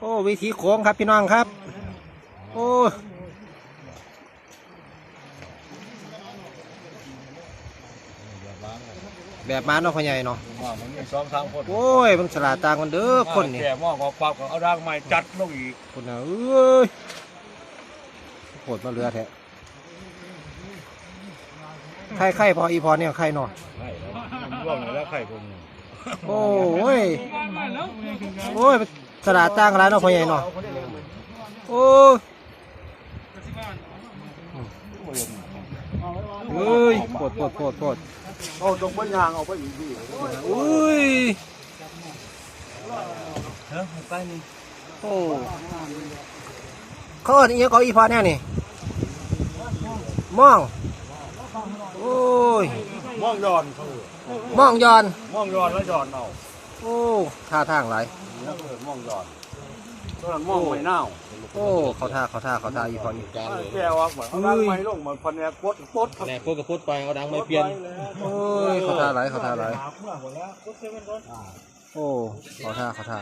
โอ้วิธีโค้งครับพี่น้องครับ โอ้แบบมาเนาะพ่อใหญ่เนาะว่ามันมีสองทางคนโอ้ยมันสลาดต่างกันเด้อคนนี่แก่มองออกปั๊บก็เอาร่างใหม่จัดลงอีกคนน่ะเอ้ยโหดมาเรือแท้ไข่ไข่พออีพอเนี่ยไข่เนาะใช่แล้วมันร่วงเลยแล้วไข่คนหนึ่งโอ้ยโอ้ย มันสลาดต่างกันหลายเนาะพ่อใหญ่เนาะโอ้ยเอ้ยโคตรโคตรโคตรโคตรเอาตรงบนยางเอาไปอีกทีอุ้ยเฮ้ยไปนี่โอ้เขาเอิ้นอีหยังเขาอีพอแน่นี่มองโอ้ยมองย้อนเขามองย้อนมองย้อนแล้วย้อนเอา โอ้ท่าทางหลายแล้วเออมองย้อนตอนนั้นมองไม่เน่าโอ้เขาท่าเขาท่าเขาท่าอีพออีกแก่ว่าเหมือนเอาร่างใหม่ลงเหมือนพันแนกปดปดแหนพูดกับพูดไปเอาดังไม่เปลี่ยนโอ้ยเขาท่าหลายเขาท่าหลายโอ้เขาท่าเขาท่า